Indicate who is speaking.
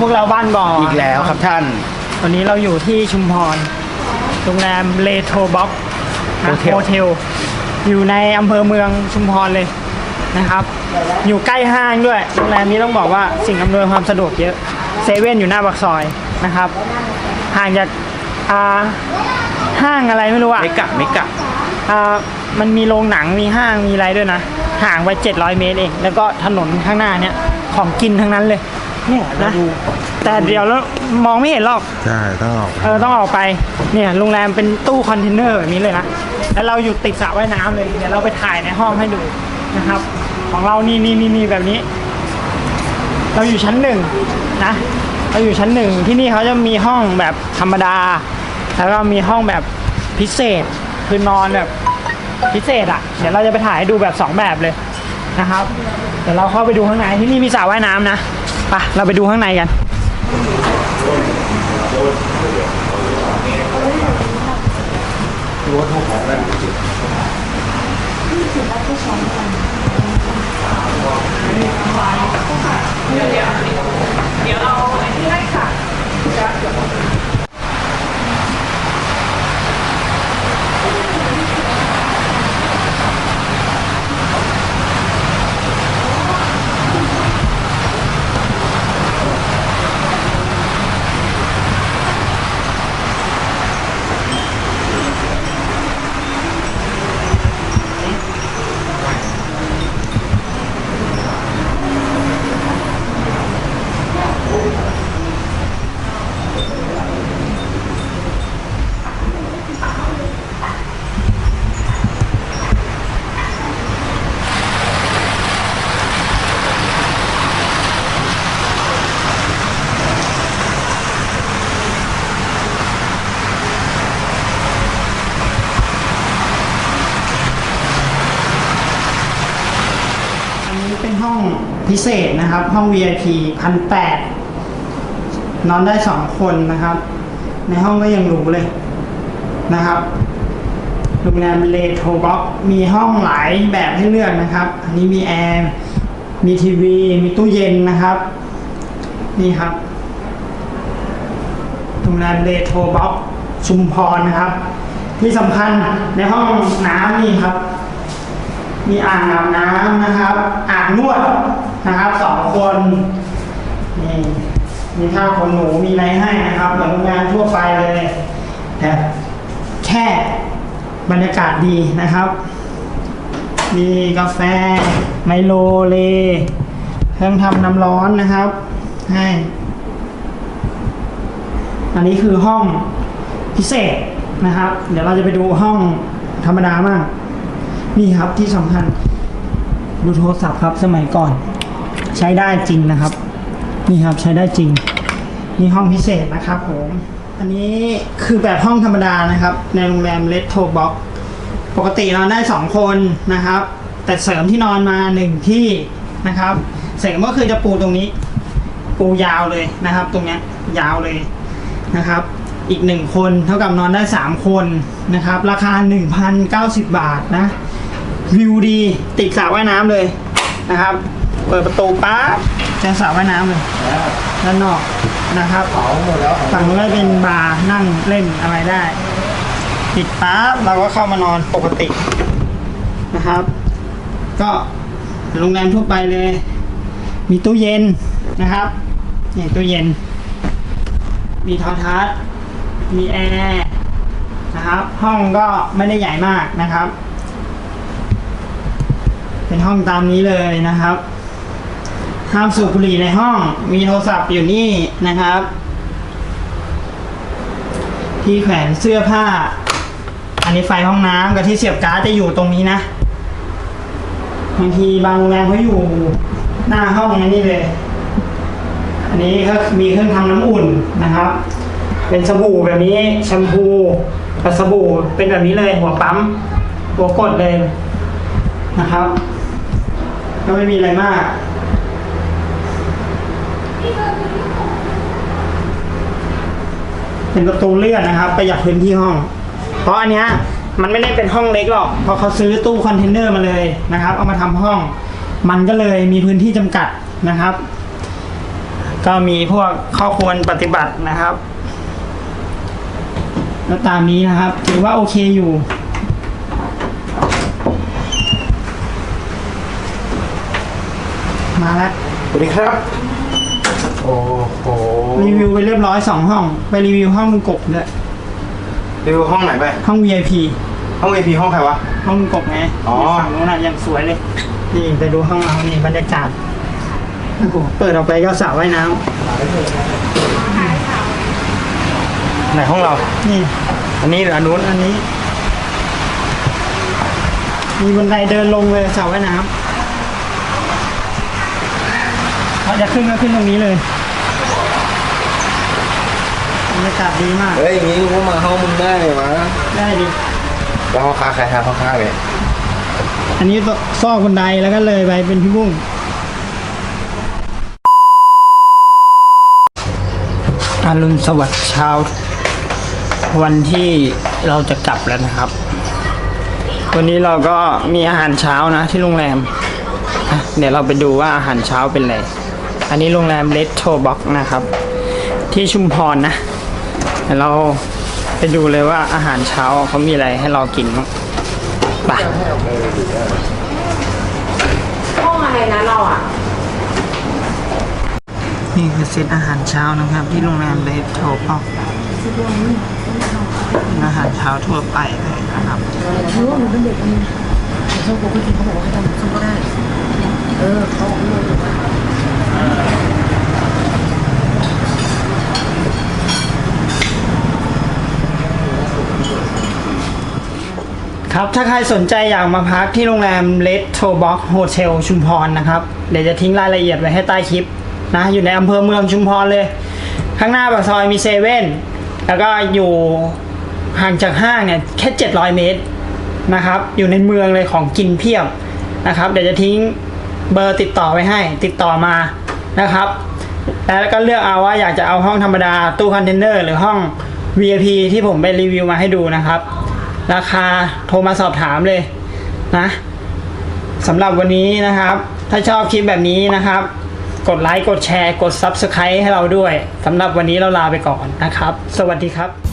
Speaker 1: พวกเราบ้านบ่อ
Speaker 2: อี
Speaker 1: อี
Speaker 2: กแล้วครับท่าน
Speaker 1: วันนี้เราอยู่ที่ชุมพร โรงแรมเลโทบ็อก
Speaker 2: โฮเทล
Speaker 1: โฮเทล อยู่ในอำเภอเมืองชุมพรเลยนะครับ อยู่ใกล้ห้างด้วย โรงแรมนี้ต้องบอกว่าสิ่งอำนวยความสะดวกเยอะ เซเว่นอยู่หน้าปากซอยนะครับ ห่างจากอ่าห้างอะไรไม่รู้อะ
Speaker 2: ไม่กะไม่กะ
Speaker 1: อ่ามันมีโรงหนังมีห้างมีอะไรด้วยนะ ห่างไป 700 เมตรเอง แล้วก็ถนนข้างหน้าเนี่ย ของกินทั้งนั้นเลย เนี่ยนะแต่เดี๋ยวแล้วมองไม่เห็นหรอก
Speaker 3: ใช่ต้องออก
Speaker 1: เออต้องออกไปเนี่ยโรงแรมเป็นตู้คอนเทนเนอร์แบบนี้เลยนะแล้วเราอยู่ติดสระว่ายน้ำเลยเดี๋ยวเราไปถ่ายในห้องให้ดูนะครับ ของเรานี่นี่นี่นี่แบบนี้ เราอยู่ชั้นหนึ่งนะเราอยู่ชั้นหนึ่งที่นี่เขาจะมีห้องแบบธรรมดา แล้วก็มีห้องแบบพิเศษคือนอนแบบพิเศษอะ เดี๋ยวเราจะไปถ่ายให้ดูแบบสองแบบเลย นะครับ เดี๋ยวเราเข้าไปดูข้างในที่นี่มีสระว่ายน้ำนะปะเราไปดูข้างในกัน เดี๋
Speaker 2: ยวเราไปที่แรกค่ะ
Speaker 1: นี้เป็นห้อง พิเศษนะครับ ห้อง VIP พันแปดนอนได้สองคนนะครับ ในห้องก็ยังหรูเลยนะครับโรงแรมเลโทบ็อกมีห้องหลายแบบให้เลือกนะครับ อันนี้มีแอร์มีทีวี มีตู้เย็นนะครับ นี่ครับโรงแรมเลโทบ็อกชุมพรนะครับ ที่สำคัญในห้องน้ำนี่ครับ มีอ่างอาบน้ำนะครับ อ่างนวด นะครับสองคนนี่มีผ้าขนหนูมีอะไรให้นะครับเหมือนโรงงานทั่วไปเลยแต่แค่บรรยากาศดีนะครับ มีกาแฟไมโลเลเครื่องทำน้ำร้อนนะครับ ให้ อันนี้คือห้องพิเศษนะครับ เดี๋ยวเราจะไปดูห้องธรรมดาบ้างนี่ครับที่สำคัญดูโทรศัพท์ครับสมัยก่อน ใช้ได้จริงนะครับ นี่ครับใช้ได้จริง นี่ห้องพิเศษนะครับผมอันนี้คือแบบห้องธรรมดานะครับ ในโรงแรมเลตโทบ็อกปกตินอนได้สองคนนะครับ แต่เสริมที่นอนมาหนึ่งที่นะครับ เสริมก็คือจะปูตรงนี้ ปูยาวเลยนะครับ ตรงนี้ยาวเลยนะครับ อีกหนึ่งคนเท่ากับนอนได้สามคนนะครับ ราคา 1,090 บาทนะ วิวดีติดสระว่ายน้ำเลยนะครับ เปิดประตูปั๊บเจอสระว่ายน้ำเลยด้านนอกนะครับฝั่งนู้นก็เป็นบาร์นั่งเล่นอะไรได้ปิดปั๊บเราก็เข้ามานอนปกตินะครับ ก็โรงแรมทั่วไปเลย มีตู้เย็นนะครับนี่ตู้เย็น มีโทอทัศน์มีแอร์นะครับ ห้องก็ไม่ได้ใหญ่มากนะครับ เป็นห้องตามนี้เลยนะครับ ห้ามสูบบุหรี่ในห้อง มีโทรศัพท์อยู่นี่นะครับ ที่แขวนเสื้อผ้า อันนี้ไฟห้องน้ำกับที่เสียบการ์ดจะอยู่ตรงนี้นะบางทีบางโรงแรมเขาอยู่หน้าห้องนี้เลย อันนี้ก็มีเครื่องทำน้ำอุ่นนะครับ เป็นสบู่แบบนี้แชมพูกับสบู่เป็นแบบนี้เลยหัวปั๊มหัวกดเลยนะครับ ก็ไม่มีอะไรมาก เป็นประตูเลื่อนนะครับ ประหยัดพื้นที่ห้อง เพราะอันเนี้ยมันไม่ได้เป็นห้องเล็กหรอกเพราะเขาซื้อตู้คอนเทนเนอร์มาเลยนะครับ เอามาทำห้อง มันก็เลยมีพื้นที่จำกัดนะครับ ก็มีพวกข้อควรปฏิบัตินะครับ แล้วตามนี้นะครับถือว่าโอเคอยู่มาแล้ว
Speaker 2: สวัสดีครับ โอ้โห
Speaker 1: รีวิวไปเรียบร้อยสองห้อง ไปรีวิวห้องกบด้วย
Speaker 2: รีวิวห้องไหนไป
Speaker 1: ห้อง VIP
Speaker 2: ห้อง AP ห้องใครวะ
Speaker 1: ห้องกบไง
Speaker 2: อ๋อ
Speaker 1: ฝั่งนู้นน่ะยังสวยเลย นี่ไปดูห้องเรานี่บรรยากาศโอ้โหเปิดออกไปก็สระว่ายน้
Speaker 2: ไหนห้องเราำ
Speaker 1: นี่
Speaker 2: อันนี้หรืออันนู้น
Speaker 1: อันนี้ มีบันไดเดินลงเลยสระว่ายน้ำ เราจะขึ้นก็ขึ้นตรงนี้เลยบรรยากาศดีมาก
Speaker 2: เฮ้ยอย่างนี้กูมาห้องมึงได้เลยวะ
Speaker 1: ได้ดิ
Speaker 2: แล้วห้องค้าใครฮะห้องค้าเลย
Speaker 1: อันนี้ซอกบันไดแล้วก็เลยไปเป็นพี่บุ้งอรุณสวัสดิ์เช้า วันที่เราจะกลับแล้วนะครับ วันนี้เราก็มีอาหารเช้านะที่โรงแรมอะเดี๋ยวเราไปดูว่าอาหารเช้าเป็นอะไร อันนี้โรงแรมเลสโทบ็อกนะครับ ที่ชุมพรนะเดี๋ยวเราไปดูเลยว่าอาหารเช้าเขามีอะไรให้เรากินบ้างไป
Speaker 3: ห้องอะไรนะเราอะ
Speaker 1: นี่คือเซตอาหารเช้านะครับ ที่โรงแรมเลสโทบ็อกอาหารเช้าทั่วไปเลยนะครับ
Speaker 3: รู้ว่าหนูเป็นเด็กมันส้มโอก็กินเขาบอกว่าเขาทำส้มก็ได้ เออเขาเอาเลย
Speaker 1: ครับ ถ้าใครสนใจอยากมาพักที่โรงแรม Red t o b o x Hotel ชุมพรนะครับ เดี๋ยวจะทิ้งรายละเอียดไว้ให้ใต้คลิปนะ อยู่ในอำเภอเมืองชุมพรเลย ข้างหน้าปากซอยมีเซเว่นแล้วก็อยู่ห่างจากห้างเนี่ยแค่ 700 เมตรนะครับ อยู่ในเมืองเลยของกินเพียบนะครับ เดี๋ยวจะทิ้งเบอร์ติดต่อไว้ให้ ติดต่อมานะครับ แล้วก็เลือกเอาว่าอยากจะเอาห้องธรรมดาตู้คอนเทนเนอร์หรือห้อง VIP ที่ผมไปรีวิวมาให้ดูนะครับ ราคาโทรมาสอบถามเลยนะสำหรับวันนี้นะครับ ถ้าชอบคลิปแบบนี้นะครับ กดไลค์กดแชร์ กด Subscribe ให้เราด้วยสำหรับวันนี้เราลาไปก่อนนะครับ สวัสดีครับ